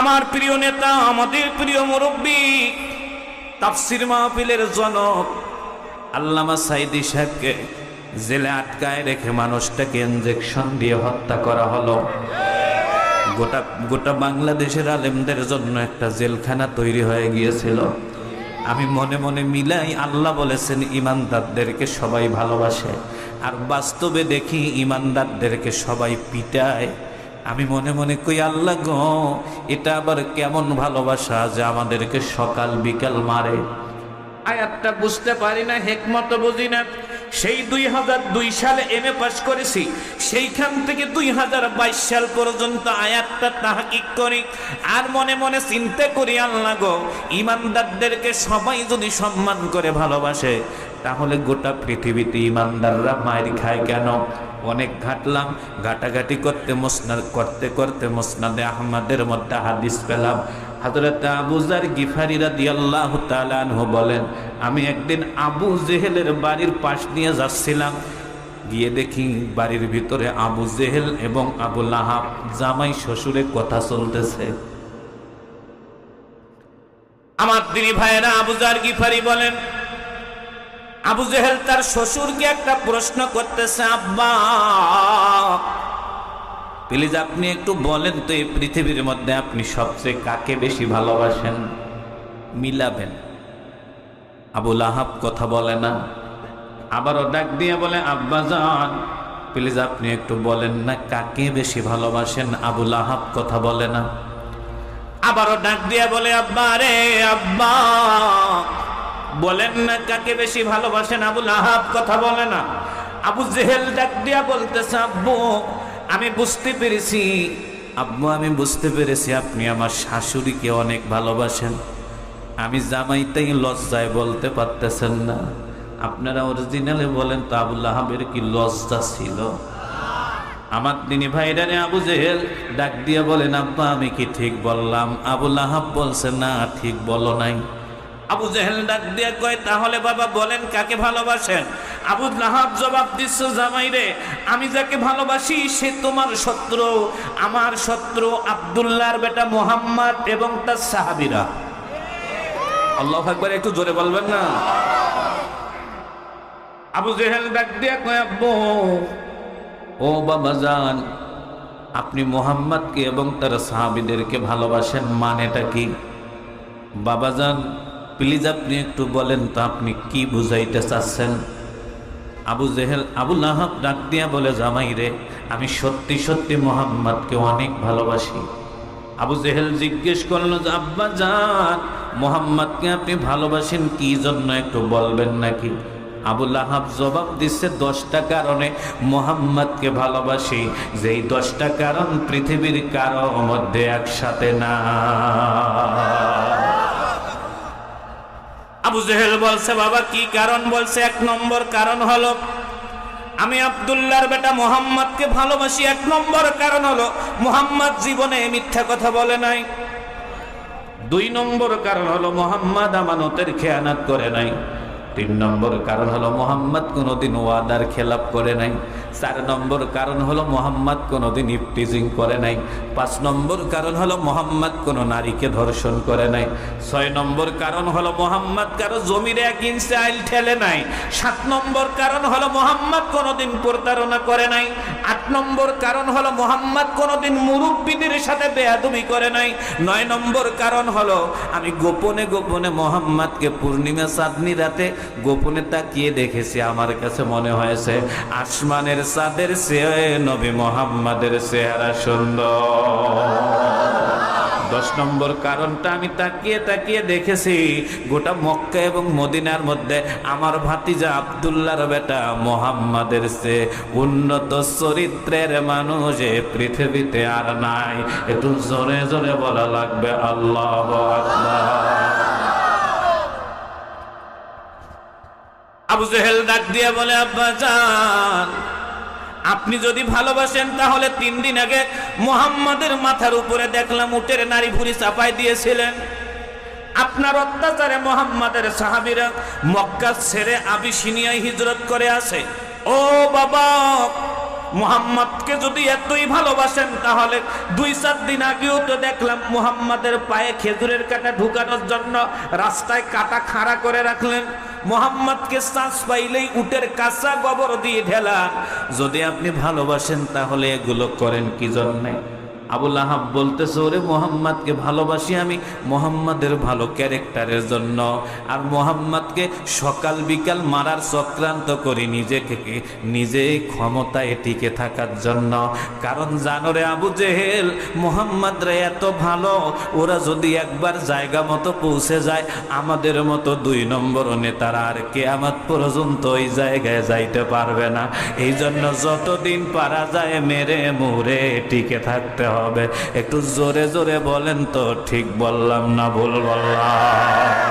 আমার প্রিয় নেতা, আমাদের প্রিয় মুরব্বী, তাফসির মাহফিলের জনক, আল্লামা সাইদি সাহেবকে জেলে আটকায় রেখে মানুষটাকে ইঞ্জেকশন দিয়ে হত্যা করা হলো। গোটা গোটা বাংলাদেশের আলেমদের জন্য একটা জেলখানা তৈরি হয়ে গিয়েছিল। আমি মনে মনে মিলাই আল্লাহ বলেছেন, ইমানদারদেরকে সবাই ভালোবাসে। আর বাস্তবে দেখি, ইমানদারদেরকে সবাই পিটায়। আমি মনে মনে কই, আল্লাহ গো, এটা আবার কেমন ভালোবাসা যে আমাদেরকে সকাল বিকাল মারে? আয়াতটা বুঝতে পারি না, হেকমত বুঝি না। সেই দুই হাজার দুই সালে এম এ পাশ করেছি। সেইখান থেকে দুই হাজার বাইশ সাল পর্যন্ত আয়াতটা তাহাকিক করি। আর মনে মনে চিন্তা করি, আল্লাহ গো, ইমানদারদেরকে সবাই যদি সম্মান করে ভালোবাসে, তাহলে গোটা পৃথিবীতে ইমানদাররা মায়ের খায় কেন? অনেক ঘাটলাম, ঘাটাঘাটি করতে মোসনাদ, করতে করতে মোসনাদে আহমদের মধ্যে হাদিস পেলাম। হজরত আবুজার গিফারি রাদিয়াল্লাহু তাআলা আনহু বলেন, আমি একদিন আবু জেহেলের বাড়ির পাশ নিয়ে যাচ্ছিলাম। গিয়ে দেখি বাড়ির ভিতরে আবু জেহেল এবং আবু লাহাব জামাই শ্বশুরে কথা চলতেছে। আমার তিনি ভাইয়েরা আবুজার গিফারি বলেন আবু জেহেল তার শ্বশুরকে একটা প্রশ্ন করতেছে, আব্বা প্লিজ আপনি একটু বলেন তো, এই পৃথিবীর মধ্যে আপনি সবচেয়ে কাকে বেশি ভালোবাসেন? মিলাবেন। আবুল আহাব কথা বলে না। আবারও ডাক দিয়ে বলে, আব্বা যান প্লিজ আপনি একটু বলেন না, কাকে বেশি ভালোবাসেন? আবুল আহাব কথা বলে না। আবারও ডাক দিয়ে বলে, আব্বা রে, আব্বা বলেন না, কাকে বেশি ভালোবাসেন? আবুল আহাব কথা বলে না। আবু জেহেল ডাক দিয়া বলতেছে, আব্বু, আমি বুঝতে পেরেছি, আব্বু, আমি বুঝতে পেরেছি আপনি আমার শাশুড়িকে অনেক ভালোবাসেন। আমি জামাইতেই লজ্জায় বলতে পারতেছেন না। আপনারা অরিজিনালে বলেন তো আবুল আহাবের কি লজ্জা ছিল? আমার তিনি ভাইরানে আবু জেহেল ডাক দিয়ে বলেন, আব্বা, আমি কি ঠিক বললাম? আবুল আহাব বলছে, না, ঠিক বলো নাই। আবু জেহেল ডাক দিয়ে কয় তাহলে বাবা বলেন কাকে ভালোবাসেন? আবু লাহাব জবাব দিচ্ছ জামাই রে আমি যাকে ভালোবাসি সে তোমার শত্রু। আমার শত্রু আবদুল্লাহর বেটা মোহাম্মদ এবং তার সাহাবিরা। আল্লাহ একবার একটু জোরে বলবেন না? আবু জেহেল ডাক দিয়ে কয় আব্বু ও বাবা যান আপনি মোহাম্মদকে এবং তার সাহাবিদেরকে ভালোবাসেন মানেটা কি? বাবা যান প্লিজ আপনি একটু বলেন তো আপনি কি বুঝাইতে চাচ্ছেন? আবু জেহেল, আবু লাহাব ডাক দিয়া বলে, জামাই রে, আমি সত্যি সত্যি মোহাম্মদকে অনেক ভালোবাসি। আবু জেহেল জিজ্ঞেস করল, যে আব্বা যান মোহাম্মদকে আপনি ভালোবাসেন কি জন্য একটু বলবেন নাকি? আবুল আহাব জবাব দিচ্ছে, দশটা কারণে মোহাম্মদকে ভালোবাসি। যেই দশটা কারণ পৃথিবীর কারও মধ্যে একসাথে না। আবু জেহেল বলছে, বাবা, কি কারণ? বলছে, এক নম্বর কারণ হলো, আমি আবদুল্লাহর বেটা মোহাম্মদকে ভালোবাসি। এক নম্বর কারণ হলো, মোহাম্মদ জীবনে মিথ্যা কথা বলে নাই। দুই নম্বর কারণ হলো, মোহাম্মদ আমানতের খেয়ানাত করে নাই। তিন নম্বর কারণ হলো, মোহাম্মদ কোনোদিন ওয়াদার খেলাপ করে নাই। চার নম্বর কারণ হলো মোহাম্মদ কোনোদিন ইফটিজিং করে নাই। পাঁচ নম্বর কারণ হলো মোহাম্মদ কোনো নারীকে ধর্ষণ করে নাই। ছয় নম্বর কারণ হলো মোহাম্মদ কারও জমির এক ইঞ্চি আইল ঠেলে নাই। সাত নম্বর কারণ হলো মোহাম্মদ কোনোদিন প্রতারণা করে নাই। আট নম্বর কারণ হলো মোহাম্মদ কোনোদিন মুরব্বীদের সাথে বেয়াদবি করে নাই। নয় নম্বর কারণ হলো আমি গোপনে গোপনে মোহাম্মদকে পূর্ণিমা চাঁদনি রাতে গোপনে তাকিয়ে দেখেছি, আমার কাছে মনে হয়েছে, আসমানের চাঁদের চেয়ে নবী মোহাম্মদের চেহারা সুন্দর। দশ নম্বর কারণটা আমি তাকিয়ে তাকিয়ে দেখেছি, গোটা মক্কা এবং মদিনার মধ্যে আমার ভাতিজা আবদুল্লাহর বেটা মোহাম্মদের সে উন্নত চরিত্রের মানুষ এ পৃথিবীতে আর নাই। একটু জোরে জোরে বলা লাগবে, আল্লাহ আবু জেহেল ডাক দিয়ে বলে, আব্বা যান আপনি যদি ভালোবাসেন, তাহলে তিন দিন আগে মোহাম্মদের মাথার উপরে দেখলাম উটের নারী ভুরি চাপাই দিয়েছিলেন। আপনার অত্যাচারে মোহাম্মদের সাহাবিরা মক্কা ছেড়ে আবিসিনিয়ায় হিজরত করে আসে। ও বাবা, মুহাম্মদকে যদি এতই ভালোবাসেন, তাহলে দুই চার দিন আগেও তো দেখলাম মুহাম্মাদের পায়ে খেজুরের কাটা ঢুকানোর জন্য রাস্তায় কাটা খাড়া করে রাখলেন। মোহাম্মদকে শ্বাস পাইলেই উটের কাঁচা গোবর দিয়ে ঢেলা। যদি আপনি ভালোবাসেন, তাহলে এগুলো করেন কি জন্যে? আবুল আহাব বলতেছে, ওরে মোহাম্মদকে ভালোবাসি আমি মোহাম্মদের ভালো ক্যারেক্টারের জন্য। আর মোহাম্মদকে সকাল বিকাল মারার চক্রান্ত করি নিজেকে, নিজে ক্ষমতায় টিকে থাকার জন্য। কারণ জানো রে আবু জেহেল মোহাম্মদ রে এত ভালো, ওরা যদি একবার জায়গা মতো পৌঁছে যায়, আমাদের মতো দুই নম্বর নেতারা আর কে কেয়ামত পর্যন্ত ওই জায়গায় যাইতে পারবে না। এই জন্য যতদিন পারা যায় মেরে মুরে টিকে থাকতে হবে। একটু জোরে জোরে বলেন তো ঠিক বললাম না ভুল বললাম?